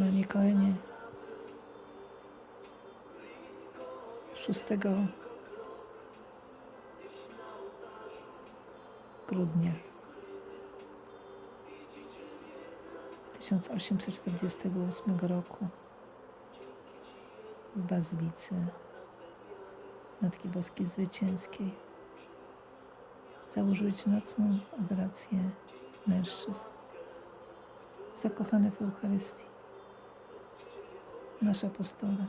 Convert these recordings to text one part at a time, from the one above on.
Hermanie Koenie 6 grudnia 1848 roku w Bazylice Matki Boskiej Zwycięskiej. Założyć nocną adorację mężczyzn. Zakochane w Eucharystii. Nasz apostole.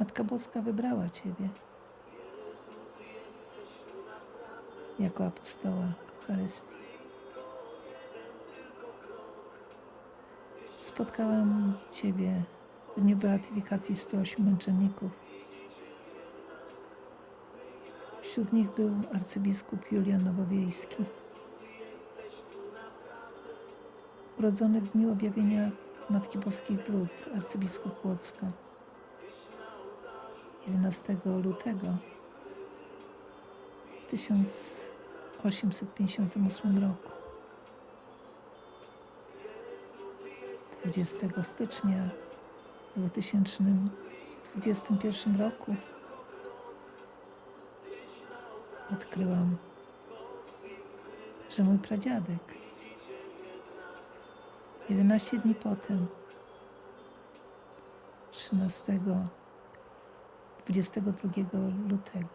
Matka Boska wybrała Ciebie jako apostoła Eucharystii. Spotkałam Ciebie w dniu beatyfikacji 108 męczenników. Wśród nich był arcybiskup Julian Nowowiejski, urodzony w dniu objawienia Matki Boskiej w Lud, arcybiskup Płocka, 11 lutego 1858 roku. 20 stycznia w 2021 roku odkryłam, że mój pradziadek 11 dni potem 13 22 lutego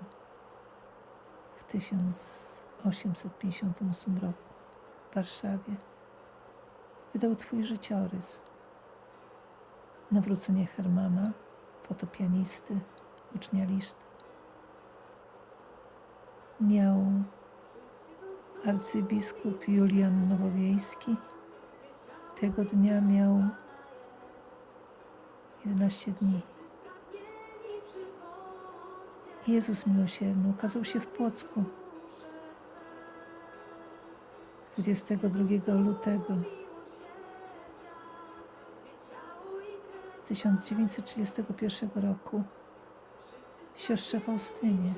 w 1858 roku w Warszawie wydał Twój życiorys. Nawrócenie Hermana, fotopianisty, ucznia liszty. Miał arcybiskup Julian Nowowiejski. Tego dnia miał 11 dni. Jezus miłosierny ukazał się w Płocku 22 lutego 1931 roku siostrze Faustynie,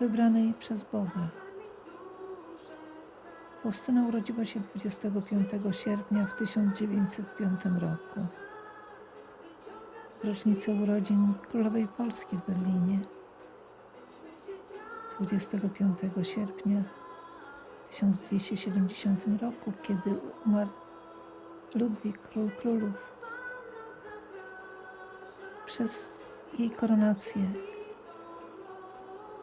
wybranej przez Boga. Faustyna urodziła się 25 sierpnia w 1905 roku. W rocznicę urodzin Królowej Polski w Berlinie 25 sierpnia w 1270 roku, kiedy umarł Ludwik, król królów. Przez jej koronację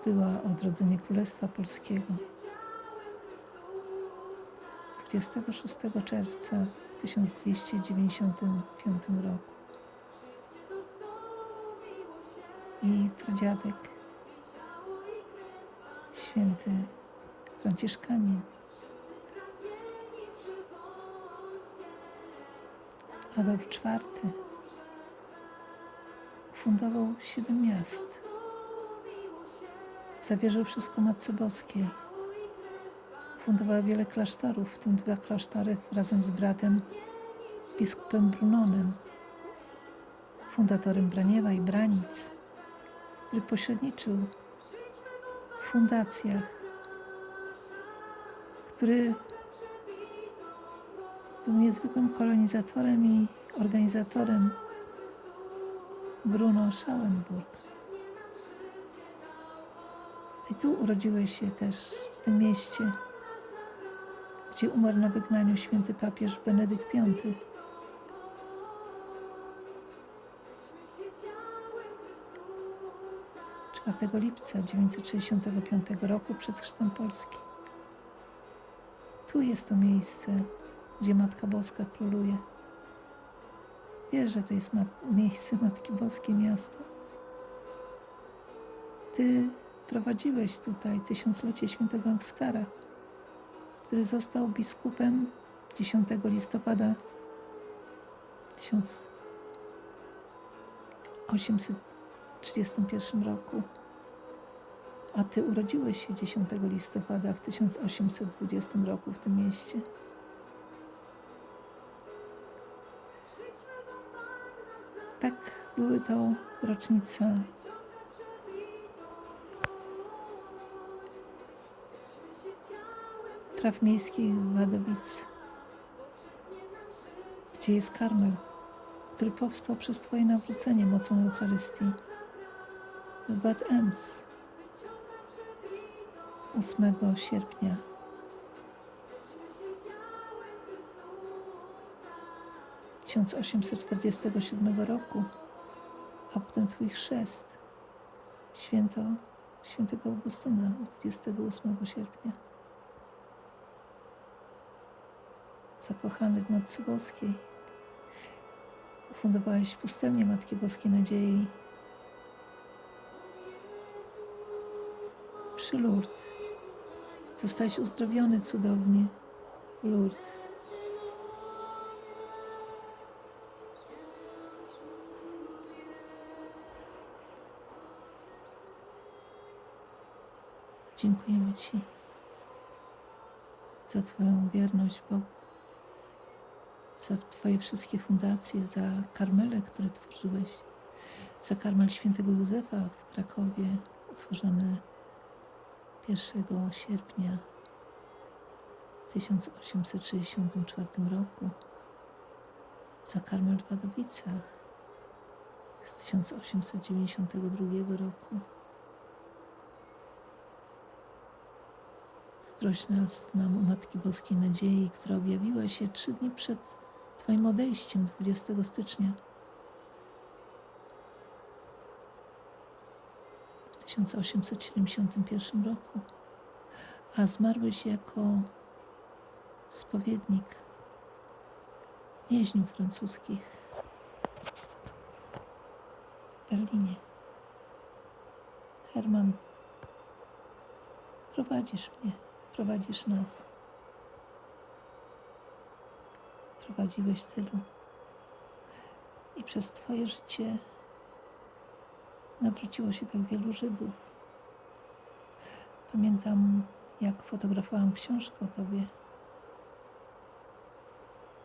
była odrodzenie Królestwa Polskiego. 26 czerwca w 1295 roku. I pradziadek, święty Franciszkanin, Adolf IV ufundował siedem miast. Zawierzył wszystko Matce Boskiej. Fundowała wiele klasztorów, w tym dwa klasztory razem z bratem biskupem Brunonem, fundatorem Braniewa i Branic, który pośredniczył w fundacjach, który był niezwykłym kolonizatorem i organizatorem Bruno Schauenburg. I tu urodziłeś się też w tym mieście, gdzie umarł na wygnaniu święty papież Benedykt V. Czwartego lipca 965 roku przed chrztem Polski. Tu jest to miejsce, gdzie Matka Boska króluje. Wiesz, że to jest mat- miejsce Matki Boskiej miasto. Ty prowadziłeś tutaj tysiąclecie świętego Angskara, który został biskupem 10 listopada 1831 roku. A ty urodziłeś się 10 listopada w 1820 roku w tym mieście. Tak były to rocznica praw miejskich w Wadowicy, gdzie jest karmel, który powstał przez Twoje nawrócenie mocą Eucharystii. W Bad Ems 8 sierpnia 1847 roku, a potem Twój chrzest, święto świętego Augustyna 28 sierpnia. Zakochany w Matce Boskiej, ufundowałeś pustelnię Matki Boskiej Nadziei przy Lourdes. Zostałeś uzdrowiony cudownie w Lourdes. Dziękujemy Ci za Twoją wierność Bogu, za Twoje wszystkie fundacje, za karmele, które tworzyłeś, za karmel świętego Józefa w Krakowie, otworzony 1 sierpnia 1864 roku, za karmel w Wadowicach z 1892 roku. Wproś nas na Matki Boskiej Nadziei, która objawiła się trzy dni przed Twoim odejściem 20 stycznia w 1871 roku, a zmarłeś jako spowiednik więźniów francuskich w Berlinie. Herman, prowadzisz mnie prowadzisz nas. Prowadziłeś tylu. I przez Twoje życie nawróciło się tak wielu Żydów. Pamiętam, jak fotografowałam książkę o Tobie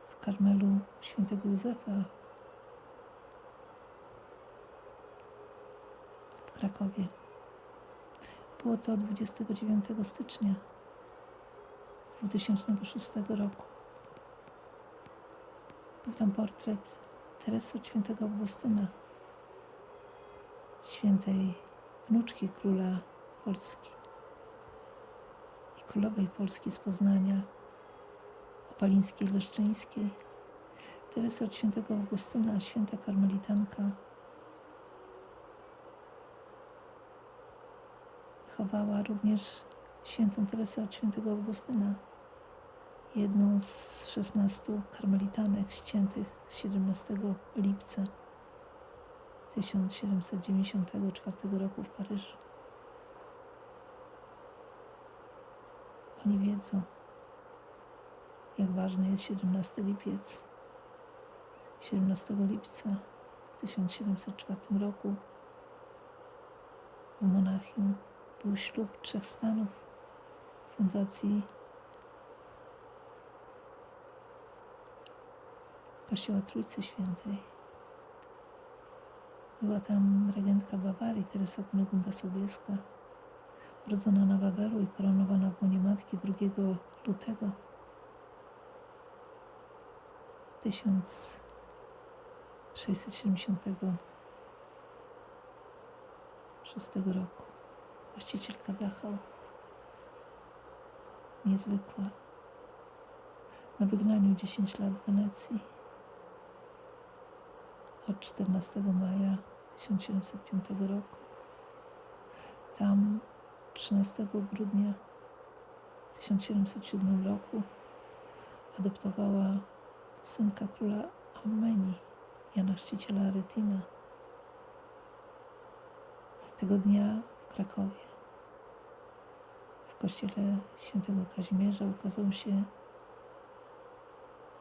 w Karmelu Świętego Józefa w Krakowie. Było to 29 stycznia 2006 roku. Był tam portret Teresy świętego Augustyna, świętej wnuczki króla Polski i królowej Polski z Poznania, opalińskiej leszczyńskiej. Teresy od świętego Augustyna, święta karmelitanka, wychowała również świętą Teresę od świętego Augustyna jedną z 16 karmelitanek ściętych 17 lipca 1794 roku w Paryżu. Oni wiedzą, jak ważny jest 17 lipiec. 17 lipca w 1704 roku w Monachium był ślub trzech stanów fundacji Kościoła Trójcy Świętej. Była tam regentka Bawarii, Teresa Kunegunda Sobieska, urodzona na Wawelu i koronowana w łonie matki 2 lutego 1676 roku. Właścicielka Dachau, niezwykła, na wygnaniu 10 lat w Wenecji od 14 maja 1705 roku. Tam 13 grudnia 1707 roku adoptowała synka króla Armenii, Jana Chrzciciela Aretina. Tego dnia w Krakowie, w kościele świętego Kazimierza ukazał się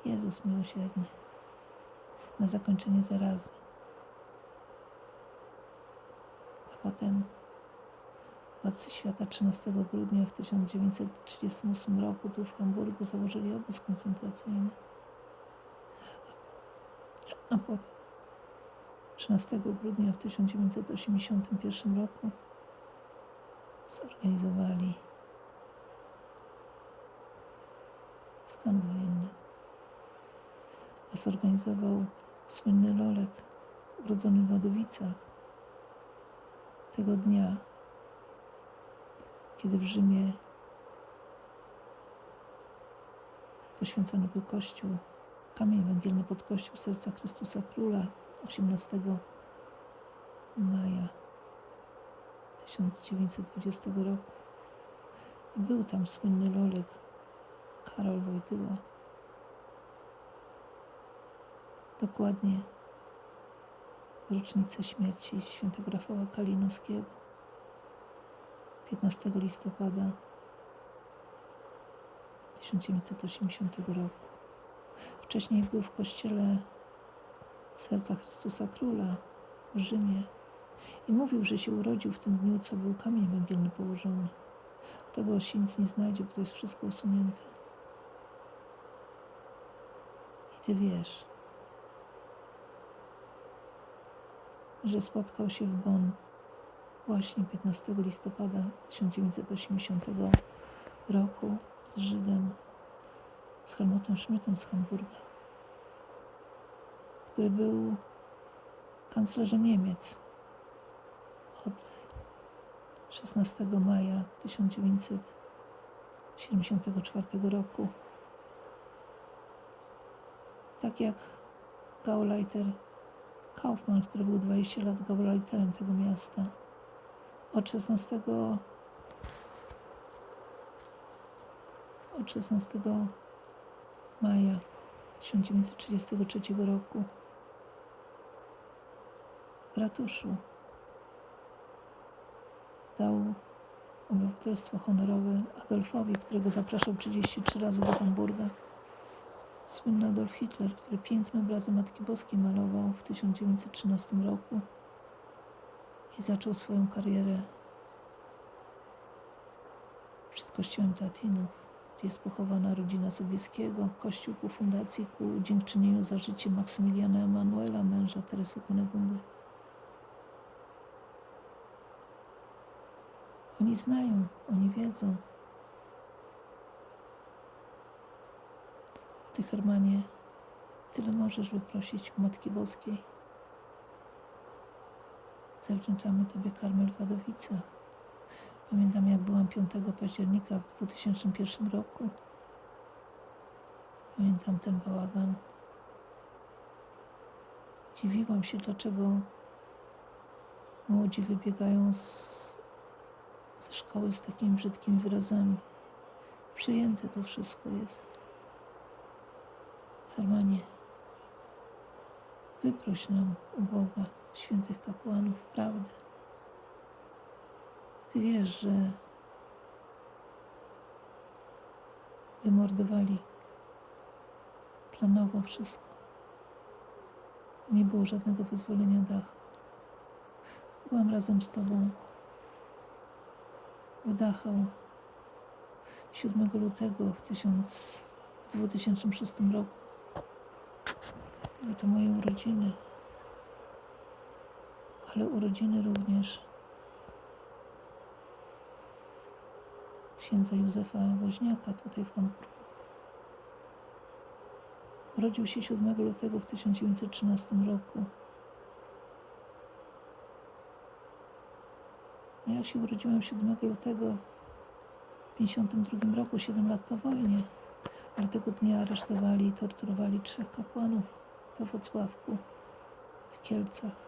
Jezus miłosierny na zakończenie zarazy. A potem władcy świata 13 grudnia w 1938 roku tu w Hamburgu założyli obóz koncentracyjny. A potem 13 grudnia w 1981 roku zorganizowali stan wojenny. zorganizował słynny Lolek, urodzony w Wadowicach. Tego dnia, kiedy w Rzymie poświęcony był Kościół, kamień węgielny pod Kościół Serca Chrystusa Króla 18 maja 1920 roku. Był tam słynny Lolek, Karol Wojtyła. Dokładnie rocznicę śmierci świętego Rafała Kalinowskiego 15 listopada 1980 roku. Wcześniej był w kościele Serca Chrystusa Króla w Rzymie i mówił, że się urodził w tym dniu, co był kamień węgielny położony. Tego się nic nie znajdzie, bo to jest wszystko usunięte. I ty wiesz, że spotkał się w Bonn właśnie 15 listopada 1980 roku z Żydem, z Helmutem Schmidtem z Hamburga, który był kanclerzem Niemiec od 16 maja 1974 roku. Tak jak Gauleiter Kaufmann, który był 20 lat Gauleiterem tego miasta. Od 16 od 16 maja 1933 roku w ratuszu dał obywatelstwo honorowe Adolfowi, którego zapraszał 33 razy do Hamburga. Słynny Adolf Hitler, który piękne obrazy Matki Boskiej malował w 1913 roku i zaczął swoją karierę przed kościołem Teatinów, gdzie jest pochowana rodzina Sobieskiego, kościół ku fundacji ku dziękczynieniu za życie Maksymiliana Emanuela, męża Teresy Konegundy. Oni znają, oni wiedzą. Ty, Hermanie, tyle możesz wyprosić u Matki Boskiej. Zawdzięczamy Tobie karmel w Wadowicach. Pamiętam, jak byłam 5 października w 2001 roku. Pamiętam ten bałagan. Dziwiłam się, dlaczego młodzi wybiegają z, ze szkoły z takimi brzydkimi wyrazami. Przyjęte to wszystko jest. Hermanie, wyproś nam u Boga, świętych kapłanów, prawdę. Ty wiesz, że wymordowali planowo wszystko. Nie było żadnego wyzwolenia dachu. Byłam razem z Tobą w Dachau 7 lutego w, 1000, w 2006 roku. Były to moje urodziny, ale urodziny również księdza Józefa Woźniaka tutaj w Hamburgu. Urodził się 7 lutego w 1913 roku. No ja się urodziłam 7 lutego w 1952 roku, 7 lat po wojnie, ale tego dnia aresztowali i torturowali trzech kapłanów we Wrocławku, w Kielcach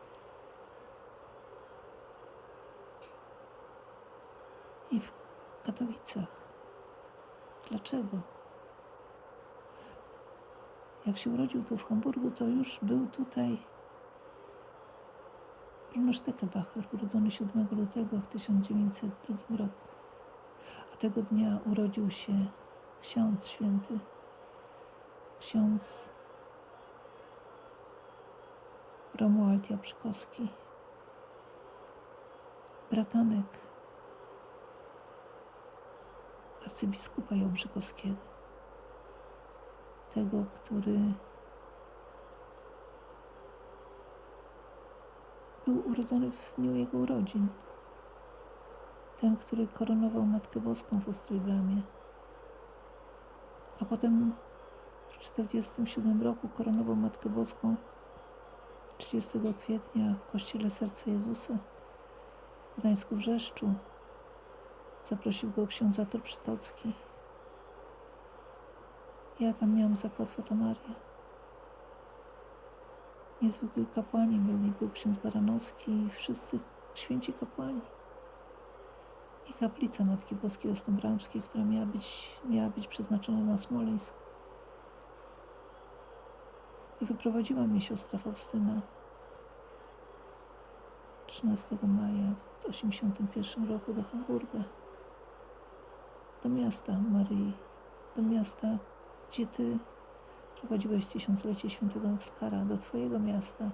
i w Katowicach. Dlaczego? Jak się urodził tu w Hamburgu, to już był tutaj Bruno Steckebacher, urodzony 7 lutego w 1902 roku. A tego dnia urodził się ksiądz święty, ksiądz Romuald Japrzykowski, bratanek arcybiskupa Jałbrzykowskiego, tego, który był urodzony w dniu jego urodzin, ten, który koronował Matkę Boską w Ostrej Bramie, a potem W 1947 roku koronował Matkę Boską 30 kwietnia w kościele Serca Jezusa w Gdańsku Wrzeszczu. Zaprosił go ksiądz Ator Przytocki. Ja tam miałam zakład fotomaria. Niezwykli kapłani byli, był ksiądz Baranowski i wszyscy święci kapłani. I kaplica Matki Boskiej Ostębramskiej, która miała być, miała być przeznaczona na Smoleńsk. I wyprowadziła mnie siostra Faustyna 13 maja w 1981 roku do Hamburga, do miasta Maryi, do miasta, gdzie Ty prowadziłeś tysiąclecie świętego Oskara, do Twojego miasta,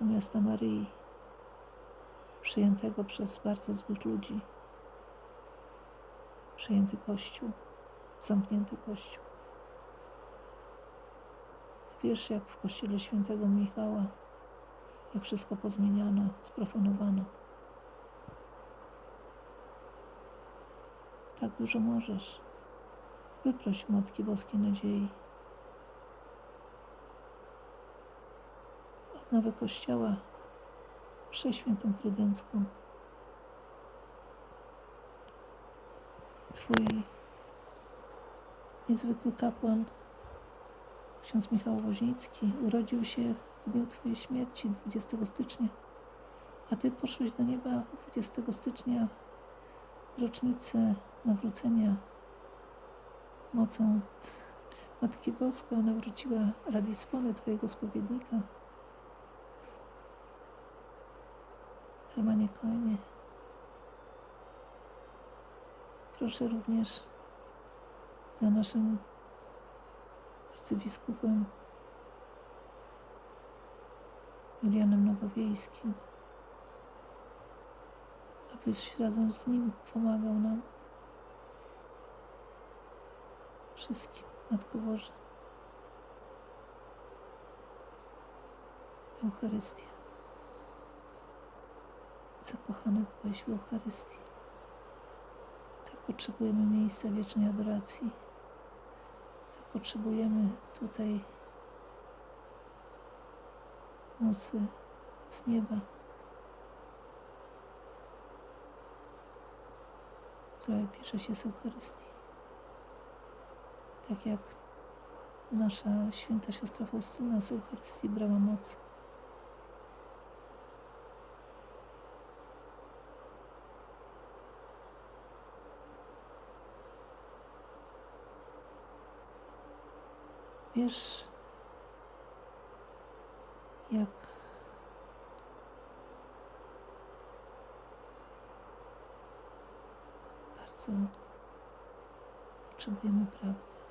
do miasta Maryi, przyjętego przez bardzo złych ludzi, przyjęty Kościół, zamknięty Kościół. Ty wiesz, jak w kościele świętego Michała, jak wszystko pozmieniano, sprofanowano. Tak dużo możesz. Wyproś Matki Boskiej Nadziei. Odnowę Kościoła, Przeświętą Trydencką. Twój niezwykły kapłan, ksiądz Michał Woźnicki, urodził się w dniu Twojej śmierci, 20 stycznia, a Ty poszłeś do nieba 20 stycznia w rocznicę nawrócenia mocą Matki Boska nawróciła Radispony, Twojego spowiednika. Hermanie Koenie. Proszę również za naszym arcybiskupem Julianem Nowowiejskim, abyś razem z nim pomagał nam wszystkim, Matko Boże. Eucharystia. Zakochany byłeś w Eucharystii. Tak potrzebujemy miejsca wiecznej adoracji. Tak potrzebujemy tutaj mocy z nieba, która bierze się z Eucharystii. Tak jak nasza święta siostra Faustyna z Eucharystii brała moc. Wiesz, jak bardzo potrzebujemy prawdy.